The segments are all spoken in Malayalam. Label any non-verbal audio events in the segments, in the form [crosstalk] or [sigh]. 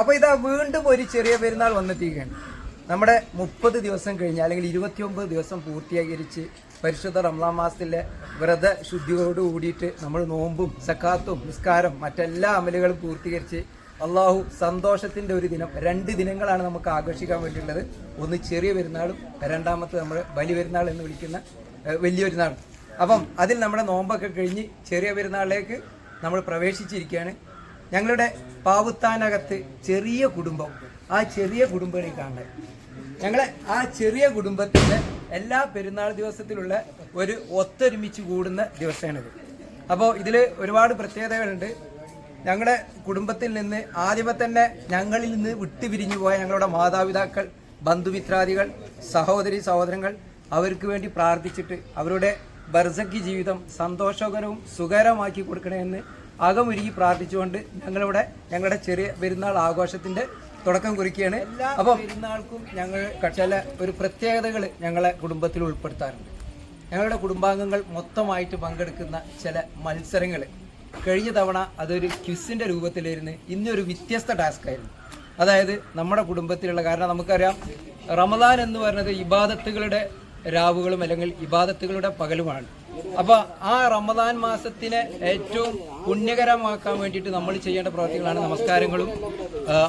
അപ്പൊ ഇതാ വീണ്ടും ഒരു ചെറിയ പെരുന്നാൾ വന്നെത്തിക്കുകയാണ് നമ്മുടെ മുപ്പത് ദിവസം കഴിഞ്ഞ് അല്ലെങ്കിൽ ഇരുപത്തിയൊമ്പത് ദിവസം പൂർത്തീകരിച്ച് പരിശുദ്ധ റംലാം മാസത്തിലെ വ്രത ശുദ്ധിയോട് കൂടിയിട്ട് നമ്മൾ നോമ്പും സക്കാത്തും നിസ്കാരം മറ്റെല്ലാ അമലുകളും പൂർത്തീകരിച്ച് അള്ളാഹു സന്തോഷത്തിന്റെ ഒരു ദിനം രണ്ട് ദിനങ്ങളാണ് നമുക്ക് ആഘോഷിക്കാൻ വേണ്ടിയുള്ളത്. ഒന്ന് ചെറിയ പെരുന്നാളും രണ്ടാമത്തെ നമ്മൾ ബലി പെരുന്നാൾ എന്ന് വിളിക്കുന്ന ഏഹ്, വലിയ പെരുന്നാൾ അപ്പം അതിൽ നമ്മുടെ നോമ്പൊക്കെ കഴിഞ്ഞ് ചെറിയ പെരുന്നാളിലേക്ക് നമ്മൾ പ്രവേശിച്ചിരിക്കുകയാണ്. ഞങ്ങളുടെ പാവുത്താനകത്ത് ചെറിയ കുടുംബം. ആ ചെറിയ കുടുംബങ്ങളെ ഞങ്ങളെ ആ ചെറിയ കുടുംബത്തിന്റെ എല്ലാ പെരുന്നാൾ ദിവസത്തിലുള്ള ഒരു ഒത്തൊരുമിച്ച് കൂടുന്ന ദിവസമാണിത്. അപ്പോൾ ഇതിൽ ഒരുപാട് പ്രത്യേകതകളുണ്ട്. ഞങ്ങളുടെ കുടുംബത്തിൽ നിന്ന് ആദ്യമേ തന്നെ ഞങ്ങളിൽ നിന്ന് വിട്ടുപിരിഞ്ഞു പോയ ഞങ്ങളുടെ മാതാപിതാക്കൾ ബന്ധുമിത്രാദികൾ സഹോദരി സഹോദരങ്ങൾ അവർക്ക് വേണ്ടി പ്രാർത്ഥിച്ചിട്ട് അവരുടെ ബർസക്കി ജീവിതം സന്തോഷകരവും സുഖകരമാക്കി കൊടുക്കണമെന്ന് അകമൊരുക്കി പ്രാർത്ഥിച്ചുകൊണ്ട് ഞങ്ങളിവിടെ ഞങ്ങളുടെ ചെറിയ പെരുന്നാൾ ആഘോഷത്തിന്റെ തുടക്കം കുറിക്കുകയാണ്. അപ്പം പെരുന്നാൾക്കും ഞങ്ങൾ ചില ഒരു പ്രത്യേകതകൾ ഞങ്ങളെ കുടുംബത്തിൽ ഉൾപ്പെടുത്താറുണ്ട്. ഞങ്ങളുടെ കുടുംബാംഗങ്ങൾ മൊത്തമായിട്ട് പങ്കെടുക്കുന്ന ചില മത്സരങ്ങൾ. കഴിഞ്ഞ തവണ അതൊരു ക്വിസിന്റെ രൂപത്തിലായിരുന്നു ഇന്നൊരു വ്യത്യസ്ത ടാസ്ക് ആയിരുന്നു. അതായത് നമ്മുടെ കുടുംബത്തിലുള്ള കാരണം നമുക്കറിയാം റമദാൻ എന്ന് പറയുന്നത് ഇബാദത്തുകളുടെ രാവുകളും അല്ലെങ്കിൽ ഇബാദത്തുകളുടെ പകലുമാണ്. അപ്പൊ ആ റമദാൻ മാസത്തിനെ ഏറ്റവും പുണ്യകരമാക്കാൻ വേണ്ടിയിട്ട് നമ്മൾ ചെയ്യേണ്ട പ്രവർത്തികളാണ് നമസ്കാരങ്ങളും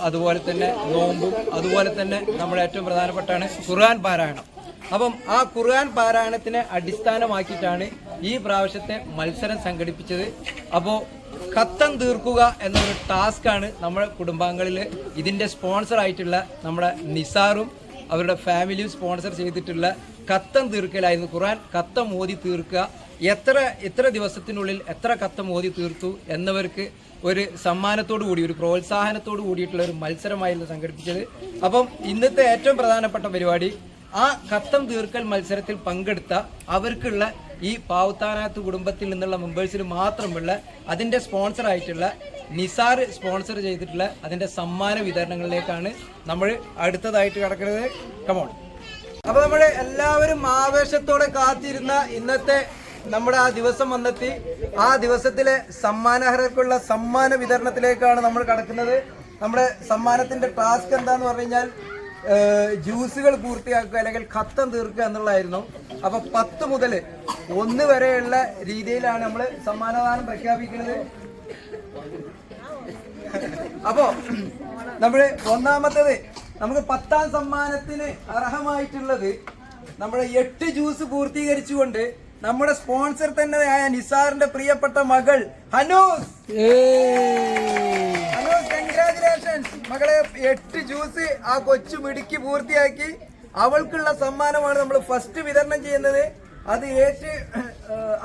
അതുപോലെ തന്നെ നോമ്പും അതുപോലെ തന്നെ നമ്മൾ ഏറ്റവും പ്രധാനപ്പെട്ടാണ് ഖുർആൻ പാരായണം. അപ്പം ആ ഖുർആൻ പാരായണത്തിനെ അടിസ്ഥാനമാക്കിയിട്ടാണ് ഈ പ്രാവശ്യത്തെ മത്സരം സംഘടിപ്പിച്ചത്. അപ്പോൾ ഖത്തം തീർക്കുക എന്നൊരു ടാസ്ക് ആണ് നമ്മുടെ കുടുംബാംഗങ്ങളിൽ ഇതിന്റെ സ്പോൺസർ ആയിട്ടുള്ള നമ്മുടെ നിസാറും അവരുടെ ഫാമിലിയും സ്പോൺസർ ചെയ്തിട്ടുള്ള കത്തം തീർക്കലായിരുന്നു ഖുർആൻ. കത്തം ഓതി തീർക്കുക. എത്ര എത്ര ദിവസത്തിനുള്ളിൽ എത്ര കത്തം ഓതി തീർത്തു എന്നവർക്ക് ഒരു സമ്മാനത്തോടു കൂടി ഒരു പ്രോത്സാഹനത്തോടു കൂടിയിട്ടുള്ള ഒരു മത്സരമായിരുന്നു സംഘടിപ്പിച്ചത്. അപ്പം ഇന്നത്തെ ഏറ്റവും പ്രധാനപ്പെട്ട പരിപാടി ആ കത്തം തീർക്കൽ മത്സരത്തിൽ പങ്കെടുത്ത അവർക്കുള്ള ഈ പാവത്താനാത്ത് കുടുംബത്തിൽ നിന്നുള്ള മെമ്പേഴ്സിന് മാത്രമുള്ള അതിന്റെ സ്പോൺസറായിട്ടുള്ള നിസാർ സ്പോൺസർ ചെയ്തിട്ടുള്ള അതിന്റെ സമ്മാന വിതരണങ്ങളിലേക്കാണ് നമ്മൾ അടുത്തതായിട്ട് കിടക്കുന്നത്. കമോൺ അപ്പൊ നമ്മൾ എല്ലാവരും ആവേശത്തോടെ കാത്തിരുന്ന ഇന്നത്തെ നമ്മുടെ ആ ദിവസം വന്നെത്തി. ആ ദിവസത്തിലെ സമ്മാനഹർക്കുള്ള സമ്മാന വിതരണത്തിലേക്കാണ് നമ്മൾ കടക്കുന്നത്. നമ്മുടെ സമ്മാനത്തിന്റെ ടാസ്ക് എന്താന്ന് പറഞ്ഞു കഴിഞ്ഞാൽ ജ്യൂസുകൾ പൂർത്തിയാക്കുക അല്ലെങ്കിൽ ഖത്തം തീർക്കുക എന്നുള്ളതായിരുന്നു. അപ്പൊ പത്ത് മുതൽ ഒന്ന് വരെയുള്ള രീതിയിലാണ് നമ്മൾ സമ്മാനദാനം പ്രഖ്യാപിക്കുന്നത്. അപ്പോ നമ്മൾ ഒന്നാമത്തത് നമുക്ക് പത്താം സമ്മാനത്തിന് അർഹമായിട്ടുള്ളത് നമ്മുടെ എട്ട് ജ്യൂസ് പൂർത്തീകരിച്ചുകൊണ്ട് നമ്മുടെ സ്പോൺസർ തന്നെയായ നിസാറിന്റെ പ്രിയപ്പെട്ട മകൾ ഹനൂസ്. ഹനൂസ് കൺഗ്രാചുലേഷൻസ് മകളെ എട്ട് ജ്യൂസ് ആ കൊച്ചു മിടുക്കി പൂർത്തിയാക്കി. അവൾക്കുള്ള സമ്മാനമാണ് നമ്മൾ ഫസ്റ്റ് വിതരണം ചെയ്യുന്നത്. അത് ഏറ്റ്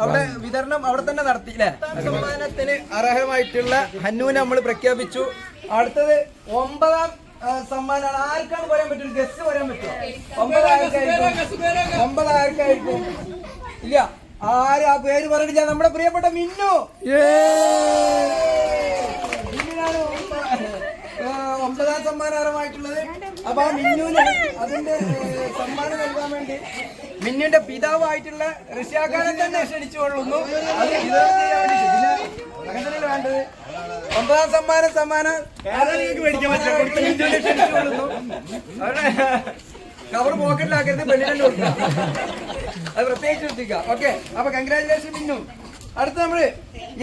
അവിടെ വിതരണം അവിടെ തന്നെ നടത്തി അല്ലേ സമ്മാനത്തിന് അർഹമായിട്ടുള്ള ഹന്നൂനെ നമ്മൾ പ്രഖ്യാപിച്ചു. അടുത്തത് ഒമ്പതാം സമ്മാനമാണ് ആർക്കാണ് പറയാൻ പറ്റും? ഗസ് പറയാൻ പറ്റുമോ? ഒമ്പത് ഒമ്പതായിരക്കായിരിക്കും ഒമ്പത് ആർക്കായിരിക്കും ഇല്ല. ആരും ആ പേര് പറഞ്ഞില്ല നമ്മുടെ പ്രിയപ്പെട്ട മിന്നു. മിന്നുനാണ് ഒമ്പതാം സമ്മാനകരമായിട്ടുള്ളത് അപ്പൊ ആ മിന്നുവിന് അതിന്റെ സമ്മാനം നൽകാൻ വേണ്ടി മിന്നുന്റെ പിതാവായിട്ടുള്ള ഋഷിയാക്കാനെ തന്നെ ക്ഷണിച്ചുകൊള്ളുന്നു. അത് വിതരണം വേണ്ടി ഇതിന് വേണ്ടത്. ഒമ്പതാം സമ്മാനം സമ്മാനം. കവർ പോക്കറ്റിലാക്കരുത് പെണ്ണിനെ കൊടുക്കാം അത് പ്രത്യേകിച്ച് ശ്രദ്ധിക്കുക ഓക്കെ അപ്പൊ കൺഗ്രാചുലേഷൻ മിന്നു. അടുത്ത നമ്മൾ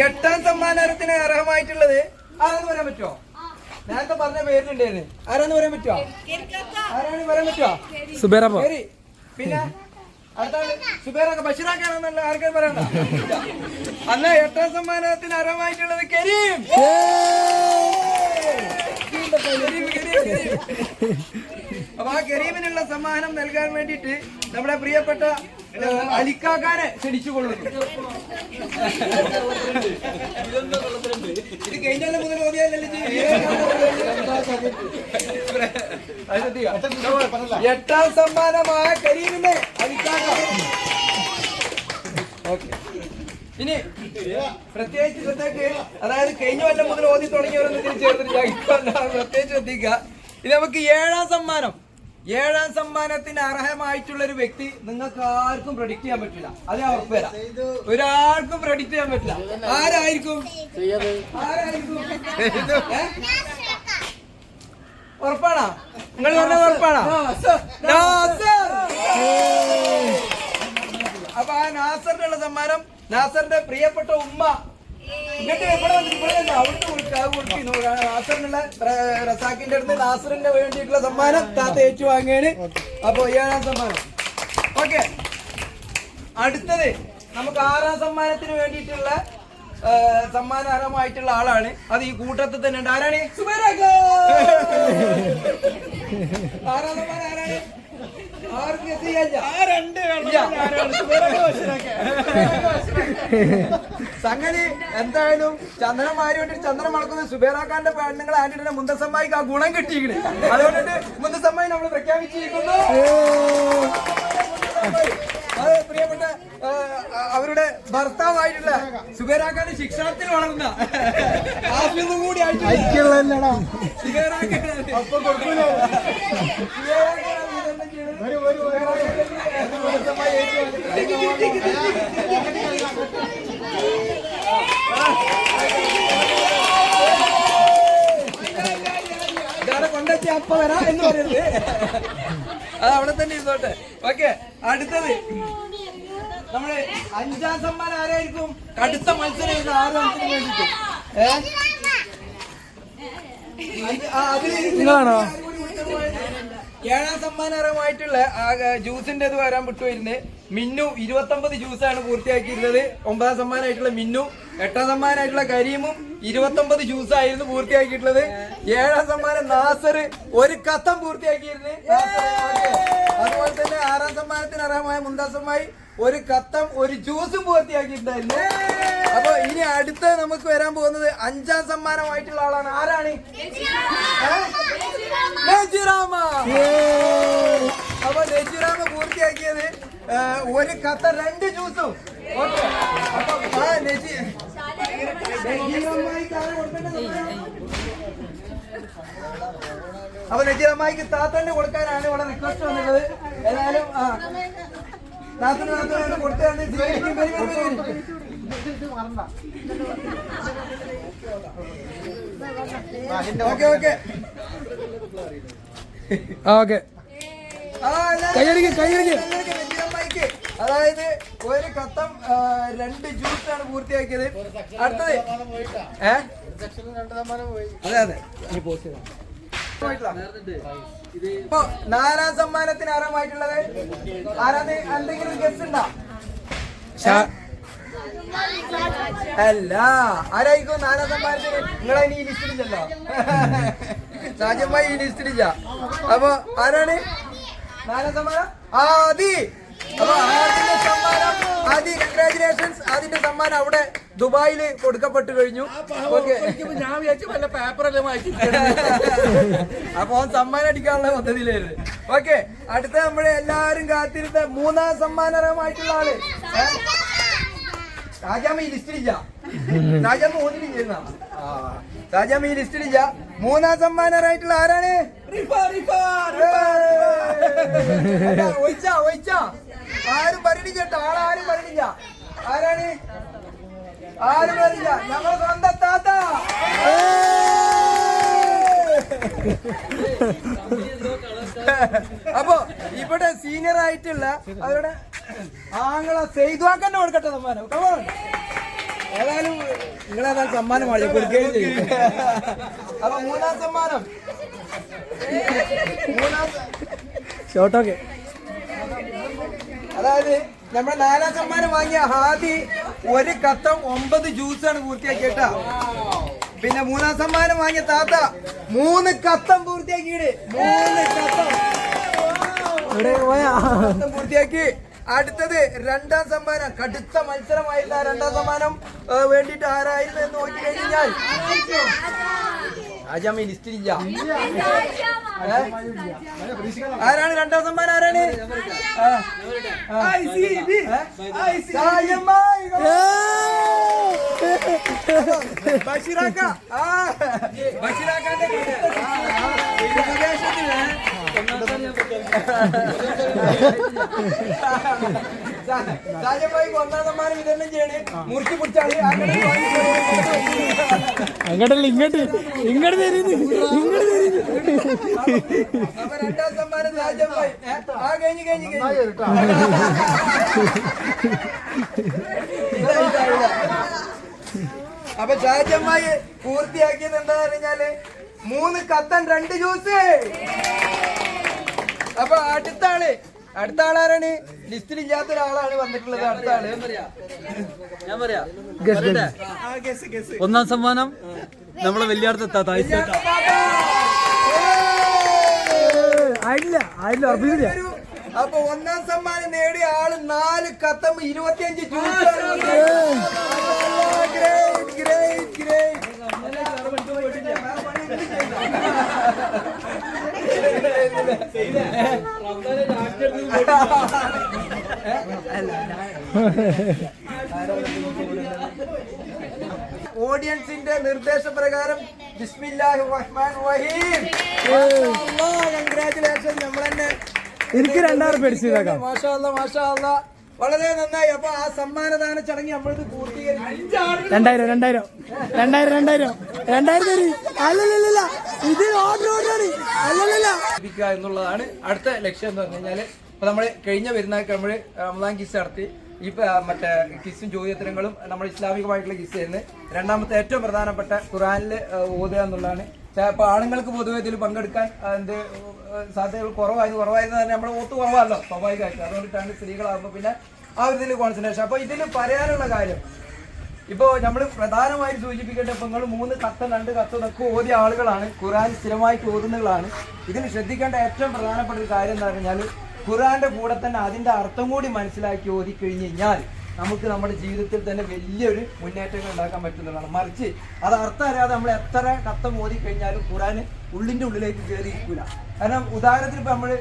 എട്ടാം സമ്മാനത്തിന് അർഹമായിട്ടുള്ളത് ആരാന്ന് പറയാൻ പറ്റുമോ നേരത്തെ പറഞ്ഞ പേരിലുണ്ടായിരുന്നു. ആരാന്ന് പറയാൻ പറ്റുമോ ആരാണ് പറയാൻ പറ്റുമോ പിന്നെ? അടുത്ത ആൾ സുബേറൊക്കെ ബഷീറാക്കാണെന്നുള്ള ആർക്കും പറയണ്ട. അന്ന് എട്ടാം സമ്മാനത്തിന് അർഹമായിട്ടുള്ളത് കരീം. കരീം, കരീം, കരീം. അപ്പൊ ആ കരീമിനുള്ള സമ്മാനം നൽകാൻ വേണ്ടിയിട്ട് നമ്മുടെ പ്രിയപ്പെട്ട അലിക്കാക്കാനെ ക്ഷണിച്ചുകൊള്ളുന്നു ഇത് കഴിഞ്ഞാലും മുതൽ ഓതിയാലല്ലേ എട്ടാം സമ്മാനമായ കരീമിനെ ഓക്കെ ഇനി പ്രത്യേകിച്ച് ശ്രദ്ധയ്ക്ക് അതായത് കഴിഞ്ഞ കൊല്ലം മുതൽ ഓതി തുടങ്ങിയവരൊന്നും എല്ലാവരും പ്രത്യേകിച്ച് ശ്രദ്ധിക്കുക? ഇനി നമുക്ക് ഏഴാം സമ്മാനം. ഏഴാം സമ്മാനത്തിന് അർഹമായിട്ടുള്ള ഒരു വ്യക്തി നിങ്ങൾക്ക് ആർക്കും പ്രൊഡിക്ട് ചെയ്യാൻ പറ്റില്ല. അതെ ഞാൻ ഉറപ്പ് ഒരാൾക്കും പ്രൊഡിക്ട് ചെയ്യാൻ പറ്റില്ല. ആരായിരിക്കും? ആരായിരിക്കും? ഉറപ്പാണോ? നിങ്ങൾ പറഞ്ഞത് ഉറപ്പാണോ? അപ്പൊ ആ നാസറിനുള്ള സമ്മാനം നാസറിന്റെ പ്രിയപ്പെട്ട ഉമ്മ. ഇങ്ങോട്ട് എവിടെ വന്നിട്ട് അത് കൊടുക്കുന്നു നാസറിനുള്ള റസാഖിന്റെ അടുത്ത് നാസറിന്റെ വേണ്ടിയിട്ടുള്ള സമ്മാനം താത്ത ഏറ്റു വാങ്ങുകയാണ് അപ്പൊ ഏഴാം സമ്മാനം. ഓക്കെ. അടുത്തത് നമുക്ക് ആറാം സമ്മാനത്തിന് വേണ്ടിയിട്ടുള്ള ആ, സമ്മാനാർഹമായിട്ടുള്ള ആളാണ്. അത് ഈ കൂട്ടത്തിൽ തന്നെ ഉണ്ട്. ആരാണ്. സംഗതി എന്തായാലും ചന്ദനം മാറി വേണ്ടി ചന്ദനം മണക്കുന്ന സുബേറാക്കാന്റെ പെണ്ണുങ്ങൾ ആന്റിന്റെ മുന്തസമ്മായിക്ക് ആ ഗുണം കിട്ടിയിക്കണ് അതുകൊണ്ടിട്ട് മുന്തസമ്മായി നമ്മൾ പ്രഖ്യാപിച്ചിരിക്കുന്നു. അത് പ്രിയപ്പെട്ട അവരുടെ ഭർത്താവായിട്ടുള്ള സുബേറാക്കാന്റെ ശിക്ഷണത്തിൽ വളർന്ന ആഫിന്നും കൂടി സുബേറാക്കാണ് സുബേറാക്കാണ് ഇതാണ് കൊണ്ടുവച്ച അപ്പ വരാ എന്ന് പറയുന്നത്. അത് അവിടെ തന്നെ ഇരുന്നോട്ടെ. ഓക്കെ അടുത്തത്. നമ്മൾ അഞ്ചാം സമ്മാനം ആരായിരിക്കും? കടുത്ത മത്സരം ഇത് ആറ് അഞ്ചിന് വേണ്ടിട്ട്? ആരും. ഏഴാം സമ്മാനകരമായിട്ടുള്ള ജ്യൂസിന്റെ ഇത് വരാൻ വിട്ടുവരുന്നത് മിന്നു ഇരുപത്തി ഒമ്പത് ജ്യൂസാണ് പൂർത്തിയാക്കിയിരുന്നത്. ഒമ്പതാം സമ്മാനമായിട്ടുള്ള മിന്നു എട്ടാം സമ്മാനമായിട്ടുള്ള കരീമും ഇരുപത്തൊമ്പത് ജ്യൂസായിരുന്നു പൂർത്തിയാക്കിയിട്ടുള്ളത്. ഏഴാം സമ്മാനം നാസർ ഒരു കത്തം പൂർത്തിയാക്കിയിരുന്നു. അതുപോലെ തന്നെ ആറാം സമ്മാനത്തിന് അർഹമായ മുന്താസമായി ഒരു കത്തം ഒരു ജ്യൂസും പൂർത്തിയാക്കിയിട്ടുണ്ടായിരുന്നു. അപ്പൊ ഇനി അടുത്ത നമുക്ക് വരാൻ പോകുന്നത് അഞ്ചാം സമ്മാനമായിട്ടുള്ള ആളാണ്. ആരാണ്? നജിറാമ അപ്പൊ നജിറാമ പൂർത്തിയാക്കിയത് ഒരു കത്ത രണ്ട് ജ്യൂസും ഓക്കെ അപ്പൊ ആ നജി നജീറമ്മായിക്ക് ആരാ അമ്മായിക്ക് താത്തന്റെ അപ്പൊ കൊടുക്കാനാണ് ഇവിടെ റിക്വസ്റ്റ് വന്നിട്ടുള്ളത് ഏതായാലും ആ. താത്തന്റെ താത്തനാണ് കൊടുത്തതാണ്. Okay okay. ഓക്കെ. കൈയടിക്ക്, കൈയടിക്ക്. അതായത് ഒരു കത്തം രണ്ട് രണ്ട് ജ്യൂസാണ് പൂർത്തിയാക്കിയത്. അടുത്തത്? ഏ? അതെ അതെ. ഇപ്പൊ നാലാം സമ്മാനത്തിന് ആരാമായിട്ടുള്ളത്? ആരാധന എന്തെങ്കിലും ഗസ് ഉണ്ടോ? അല്ല. ആരായിരിക്കും നാലാം സമ്മാനത്തിന്? നിങ്ങളെ ഇനി ലിസ്റ്റിലില്ലല്ലോ രാജ്യമായി ഈ ലിസ്റ്റിലില്ല അപ്പൊ ആരാണ്? നാലാം സമ്മാനം? ആദി. അപ്പൊ ആദിന്റെ ആദി കൺഗ്രാചുലേഷൻസ് ആദിന്റെ സമ്മാനം അവിടെ ദുബായിൽ കൊടുക്കപ്പെട്ടു കഴിഞ്ഞു. ഓക്കെ. ഞാൻ വിചാരിച്ചു വല്ല പേപ്പറെല്ലാം വായിച്ചു അപ്പൊ സമ്മാനം അടിക്കാനുള്ള പദ്ധതിയിലായിരുന്നു. ഓക്കെ. അടുത്ത നമ്മളെ എല്ലാരും കാത്തിരുന്ന മൂന്നാം സമ്മാനകരമായിട്ടുള്ള ആൾ? രാജാമ്മ ഈ ലിസ്റ്റിലില്ല രാജാമ്മ ഓന്നിലില്ല രാജാമ്മ ഈ ലിസ്റ്റിലില്ല മൂന്നാം സമ്മാനകരായിട്ടുള്ള ആരാണ്. ഒഴിച്ച ഒഴിച്ച. ആരും പറയണില്ല കേട്ടോ ആളാരും പരിണിക്ക ആരാണ്? ആരും പരിണിക്ക ഞങ്ങൾ സ്വന്തം താത്ത. അപ്പൊ ഇവിടെ സീനിയർ ആയിട്ടുള്ള അവരുടെ ആങ്ങളെ സെയ്തുവാക്കന്നെ കൊടുക്കട്ടെ സമ്മാനം. ഏതായാലും നിങ്ങളേതായാലും സമ്മാനം വഴി കൊടുക്കുകയും ചെയ്യും. അപ്പൊ മൂന്നാം സമ്മാനം. മൂന്നാം ഷോട്ടോക്കെ അതായത് നമ്മുടെ നാലാം സമ്മാനം വാങ്ങിയ ഹാദി ഒരു കത്തം ഒമ്പത് ജ്യൂസാണ് പൂർത്തിയാക്കിയിട്ട പിന്നെ മൂന്നാം സമ്മാനം വാങ്ങിയ താത്ത മൂന്ന് കത്തം പൂർത്തിയാക്കിയിട്. മൂന്ന് കത്തം. കത്തം പൂർത്തിയാക്കി. അടുത്തത് രണ്ടാം സമ്മാനം. കടുത്ത മത്സരമായില്ല രണ്ടാം സമ്മാനം. വേണ്ടിട്ട് വേണ്ടിയിട്ട് ആരായിരുന്നു എന്ന് നോക്കി കഴിഞ്ഞാൽ ആജാമി ലിസ്റ്റിലില്ല ഇല്ല. ആരാണ് രണ്ടാം സമ്മാനം ആരാണ്. ബഷീറാക്ക. ആ. ബഷീറാക്കാന്റെ വിദേശത്തിൽ സാജമ്മായിക്ക് ഒന്നാം സമ്മാനം വിതരണം ചെയ്യണേ. മുറിച്ച് പിടിച്ചാണ് അങ്ങനെ വാങ്ങിച്ചോളൂ. അങ്ങോട്ടല്ല ഇങ്ങോട്ട്. ഇങ്ങോട്ട് തരുന്നു. ഇങ്ങോട്ട് തരുന്നു. അപ്പൊ രണ്ടാം സമ്മാനം? ആ കഴിഞ്ഞു കഴിഞ്ഞു ഷാജമ്മായി പൂർത്തിയാക്കിയത് എന്താ പറഞ്ഞാൽ മൂന്ന് കത്തൻ രണ്ട് ജ്യൂസ്. അപ്പൊ അടുത്ത ആൾ അടുത്ത ആളാരാണ്? ലിസ്റ്റിൽ ഇല്ലാത്ത ഒരാളാണ് വന്നിട്ടുള്ളത്. അടുത്ത ആൾ. ഞാൻ പറയാ. ഒന്നാം സമ്മാനം നമ്മളെ വലിയ തായ്സ് ആയില്ല ആയില്ല ഉറപ്പിച്ചില്ല അപ്പൊ ഒന്നാം സമ്മാനം നേടിയ ആൾ നാല് കത്തം ഇരുപത്തിയഞ്ച് ജ്യൂസ് ഗ്രേറ്റ് ഗ്രേറ്റ് ഗ്രേറ്റ് [laughs] ഓഡിയൻസിന്റെ നിർദ്ദേശപ്രകാരം ബിസ്മില്ലാഹി റഹ്മാൻ റഹീം കൺഗ്രാറ്റുലേഷൻ നമ്മൾ തന്നെ എനിക്ക് രണ്ടായിരം പേടിച്ചു ഇതാക്കാം. മാഷാ മാഷാ. വളരെ നന്നായി. അപ്പൊ ആ സമ്മാനദാന ചടങ്ങ് നമ്മളിത് പൂർത്തീകരിച്ചു രണ്ടായിരം രണ്ടായിരം. രണ്ടായിരം രണ്ടായിരം. രണ്ടായിരം തരി അല്ലല്ലല്ല ഇത് ഓർഡർ ഓർഡറാണ് അല്ലല്ലല്ല. ലഭിക്കുക എന്നുള്ളതാണ് അടുത്ത ലക്ഷ്യം എന്ന് പറഞ്ഞു കഴിഞ്ഞാൽ. ഇപ്പൊ നമ്മൾ കഴിഞ്ഞ പെരുന്നാൾക്ക് നമ്മൾ റമദാൻ കിസ് നടത്തി. ഇപ്പൊ മറ്റേ കിസ്സും ചോദ്യോത്തരങ്ങളും നമ്മൾ ഇസ്ലാമികമായിട്ടുള്ള കിസ് ചെയ്യുന്നത് രണ്ടാമത്തെ ഏറ്റവും പ്രധാനപ്പെട്ട ഖുറാനിൽ ഓതുക എന്നുള്ളതാണ്. ചിലപ്പോൾ ആണുങ്ങൾക്ക് പൊതുവെ ഇതിൽ പങ്കെടുക്കാൻ എന്ത് സാധ്യതകൾ കുറവായിരുന്നു കുറവായിരുന്നു തന്നെ നമ്മുടെ ഓത്ത് കുറവാണല്ലോ സ്വാഭാവികമായിട്ട്. അതുകൊണ്ടിട്ടാണ് സ്ത്രീകളാകുമ്പോൾ പിന്നെ ആ ഒരു ഇതിൽ കോൺസെൻട്രേഷൻ അപ്പോൾ ഇതിൽ പറയാനുള്ള കാര്യം ഇപ്പോ നമ്മൾ പ്രധാനമായും സൂചിപ്പിക്കേണ്ട ഇപ്പൊ നിങ്ങൾ മൂന്ന് കത്ത് രണ്ട് കത്ത് ഇതൊക്കെ ഓതിയ ആളുകളാണ്. ഖുറാൻ സ്ഥിരമായിട്ട് ഓതുന്നതാണ് ഇതിൽ ശ്രദ്ധിക്കേണ്ട ഏറ്റവും പ്രധാനപ്പെട്ട ഒരു കാര്യം എന്ന് പറഞ്ഞാൽ ഖുറാന്റെ കൂടെ തന്നെ അതിന്റെ അർത്ഥം കൂടി മനസ്സിലാക്കി ഓതി കഴിഞ്ഞ് കഴിഞ്ഞാൽ നമുക്ക് നമ്മുടെ ജീവിതത്തിൽ തന്നെ വലിയൊരു മുന്നേറ്റങ്ങൾ ഉണ്ടാക്കാൻ പറ്റുന്നതാണ്. മറിച്ച് അത് അർത്ഥം അറിയാതെ നമ്മൾ എത്ര കത്തം ഓതി കഴിഞ്ഞാലും ഖുറാൻ ഉള്ളിന്റെ ഉള്ളിലേക്ക് കയറിയിരിക്കില്ല കാരണം ഉദാഹരണത്തിന് ഇപ്പൊ നമ്മൾ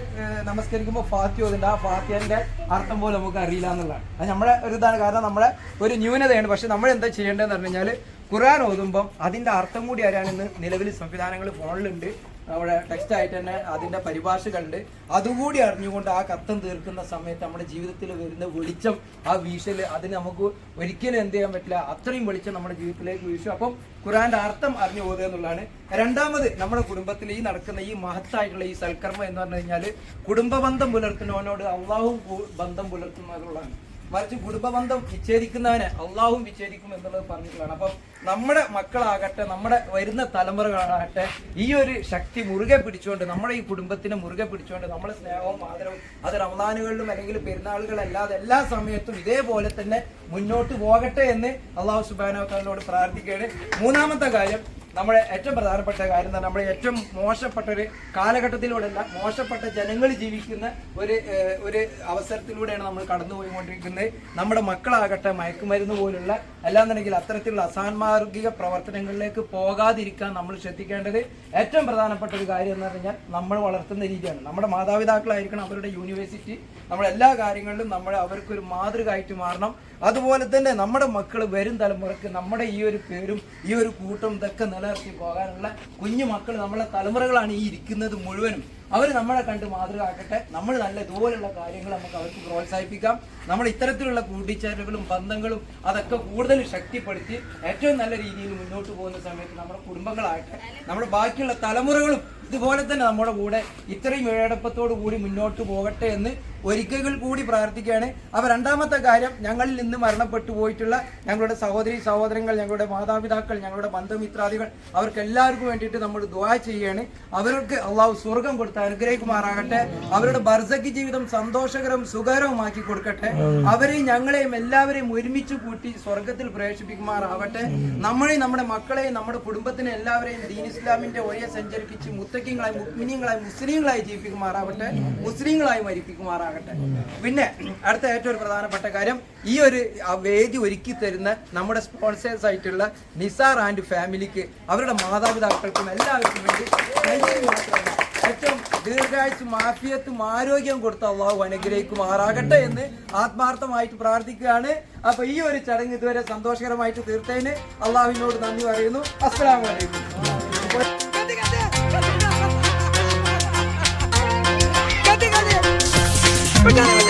നമസ്കരിക്കുമ്പോൾ ഫാത്തി ഓതുണ്ട് ആ ഫാത്തിയന്റെ അർത്ഥം പോലും നമുക്ക് അറിയില്ല എന്നുള്ളതാണ്. അത് നമ്മുടെ ഒരു ഇതാണ്. കാരണം നമ്മുടെ ഒരു ന്യൂനതയാണ്. പക്ഷെ നമ്മൾ എന്താ ചെയ്യേണ്ടതെന്ന് പറഞ്ഞു കഴിഞ്ഞാൽ ഖുറാൻ ഓതുമ്പം അതിന്റെ അർത്ഥം കൂടി അറിയാൻ ഇന്ന് നിലവിൽ സംവിധാനങ്ങൾ ഫോണിലുണ്ട്. നമ്മുടെ ടെക്സ്റ്റ് ആയിട്ട് തന്നെ അതിന്റെ പരിഭാഷകളുണ്ട്. അതുകൂടി അറിഞ്ഞുകൊണ്ട് ആ കത്തം തീർക്കുന്ന സമയത്ത് നമ്മുടെ ജീവിതത്തിൽ വരുന്ന വെളിച്ചം ആ വീശൽ അതിന് നമുക്ക് ഒരിക്കലും എന്ത് ചെയ്യാൻ പറ്റില്ല. അത്രയും വെളിച്ചം നമ്മുടെ ജീവിതത്തിലേക്ക് വീശും. അപ്പം ഖുറാന്റെ അർത്ഥം അറിഞ്ഞു പോകുക എന്നുള്ളതാണ്. രണ്ടാമത് നമ്മുടെ കുടുംബത്തിൽ ഈ നടക്കുന്ന ഈ മഹത്തായിട്ടുള്ള ഈ സൽക്കർമ്മം എന്ന് പറഞ്ഞു കഴിഞ്ഞാൽ കുടുംബ ബന്ധം പുലർത്തുന്നവനോട് അള്ളാഹും ബന്ധം പുലർത്തുന്നതുള്ളതാണ് മറിച്ച് കുടുംബബന്ധം വിച്ഛേദിക്കുന്നവനെ അള്ളാഹും വിച്ഛേദിക്കും എന്നുള്ളത് പറഞ്ഞിട്ടുള്ളതാണ്. അപ്പം നമ്മുടെ മക്കളാകട്ടെ നമ്മുടെ വരുന്ന തലമുറകളാകട്ടെ ഈ ഒരു ശക്തി മുറുകെ പിടിച്ചുകൊണ്ട് നമ്മുടെ ഈ കുടുംബത്തിനെ മുറുകെ പിടിച്ചുകൊണ്ട് നമ്മുടെ സ്നേഹവും ആദരവും അത് റമദാനുകളിലും അല്ലെങ്കിൽ പെരുന്നാളുകളല്ലാതെ എല്ലാ സമയത്തും ഇതേപോലെ തന്നെ മുന്നോട്ട് പോകട്ടെ എന്ന് അള്ളാഹു സുബാനോട് പ്രാർത്ഥിക്കുകയാണ്. മൂന്നാമത്തെ കാര്യം നമ്മുടെ ഏറ്റവും പ്രധാനപ്പെട്ട കാര്യം തന്നെ നമ്മുടെ ഏറ്റവും മോശപ്പെട്ട ഒരു കാലഘട്ടത്തിലൂടെയല്ല മോശപ്പെട്ട ജനങ്ങൾ ജീവിക്കുന്ന ഒരു ഒരു അവസരത്തിലൂടെയാണ് നമ്മൾ കടന്നു പോയിക്കൊണ്ടിരിക്കുന്നത് നമ്മുടെ മക്കളാകട്ടെ മയക്കുമരുന്ന് പോലുള്ള അല്ലാന്നുണ്ടെങ്കിൽ അത്തരത്തിലുള്ള അസാൻമാർഗിക പ്രവർത്തനങ്ങളിലേക്ക് പോകാതിരിക്കാൻ നമ്മൾ ശ്രദ്ധിക്കേണ്ടത് ഏറ്റവും പ്രധാനപ്പെട്ട ഒരു കാര്യം എന്ന് പറഞ്ഞാൽ നമ്മൾ വളർത്തുന്ന രീതിയാണ്. നമ്മുടെ മാതാപിതാക്കളായിരിക്കണം അവരുടെ യൂണിവേഴ്സിറ്റി. നമ്മൾ എല്ലാ കാര്യങ്ങളിലും നമ്മൾ അവർക്കൊരു മാതൃകയായിട്ട് മാറണം. അതുപോലെ തന്നെ നമ്മുടെ മക്കൾ വരും തലമുറയ്ക്ക് നമ്മുടെ ഈ ഒരു പേരും ഈ ഒരു കൂട്ടം ഇതൊക്കെ നിലനിർത്തി പോകാനുള്ള കുഞ്ഞു മക്കൾ നമ്മളെ തലമുറകളാണ് ഈ ഇരിക്കുന്നത് മുഴുവനും. അവർ നമ്മളെ കണ്ട് മാതൃകയാക്കട്ടെ നമ്മൾ നല്ല ഇതുപോലുള്ള കാര്യങ്ങൾ നമുക്ക് അവർക്ക് പ്രോത്സാഹിപ്പിക്കാം. നമ്മൾ ഇത്തരത്തിലുള്ള കൂട്ടിച്ചേരലുകളും ബന്ധങ്ങളും അതൊക്കെ കൂടുതൽ ശക്തിപ്പെടുത്തി ഏറ്റവും നല്ല രീതിയിൽ മുന്നോട്ട് പോകുന്ന സമയത്ത് നമ്മുടെ കുടുംബങ്ങളാകട്ടെ നമ്മുടെ ബാക്കിയുള്ള തലമുറകളും ഇതുപോലെ തന്നെ നമ്മുടെ കൂടെ ഇത്രയും ഏഴടപ്പത്തോടു കൂടി മുന്നോട്ട് പോകട്ടെ എന്ന് ഒരിക്കൽ കൂടി പ്രാർത്ഥിക്കുകയാണ്. അപ്പൊ രണ്ടാമത്തെ കാര്യം ഞങ്ങളിൽ നിന്ന് മരണപ്പെട്ടു പോയിട്ടുള്ള ഞങ്ങളുടെ സഹോദരി സഹോദരങ്ങൾ ഞങ്ങളുടെ മാതാപിതാക്കൾ ഞങ്ങളുടെ ബന്ധുമിത്രാദികൾ അവർക്ക് എല്ലാവർക്കും വേണ്ടിയിട്ട് നമ്മൾ ദുവാ ചെയ്യുകയാണ്. അവർക്ക് അള്ളാഹു സ്വർഗം കൊടുത്ത് അനുഗ്രഹിക്കുമാറാകട്ടെ. അവരുടെ ബർസക്കി ജീവിതം സന്തോഷകരവും സുഖകരവുമാക്കി കൊടുക്കട്ടെ. അവരെയും ഞങ്ങളെയും എല്ലാവരെയും ഒരുമിച്ച് കൂട്ടി സ്വർഗത്തിൽ പ്രവേശിപ്പിക്കുമാറാവട്ടെ നമ്മളെയും നമ്മുടെ മക്കളെയും നമ്മുടെ കുടുംബത്തിനെ എല്ലാവരെയും ദീൻ ഇസ്ലാമിന്റെ വഴിയെ സഞ്ചരിപ്പിച്ച് മുത്തക്കിങ്ങളായി മുക്മിനിയങ്ങളായി മുസ്ലിങ്ങളായി ജീവിപ്പിക്കുമാറാവട്ടെ മുസ്ലിങ്ങളായി മരിപ്പിക്കുമാറാകട്ടെ പിന്നെ അടുത്ത ഏറ്റവും ഒരു പ്രധാനപ്പെട്ട കാര്യം ഈ ഒരു വേദി ഒരുക്കി തരുന്ന നമ്മുടെ സ്പോൺസേഴ്സ് ആയിട്ടുള്ള നിസാർ ആൻഡ് ഫാമിലിക്ക് അവരുടെ മാതാപിതാക്കൾക്കും എല്ലാവർക്കും വേണ്ടി ഏറ്റവും ദീർഘായുസും ആഫിയത്തും ആരോഗ്യം കൊടുത്ത അള്ളാഹു അനുഗ്രഹിക്കുമാറാകട്ടെ എന്ന് ആത്മാർത്ഥമായിട്ട് പ്രാർത്ഥിക്കുകയാണ്. അപ്പൊ ഈ ഒരു ചടങ്ങ് ഇതുവരെ സന്തോഷകരമായിട്ട് തീർത്തതിന് അള്ളാഹുവിനോട് നന്ദി പറയുന്നു. We're gonna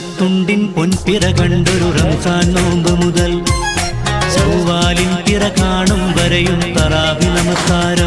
ചന്ദ്രത്തുണ്ടിൻ പൊൻപിറ കണ്ടൊരു റംസാൻ നോമ്പ് മുതൽ ചൊവ്വാലിൻ പിറ കാണും വരെയും തറാവി നമസ്കാരം.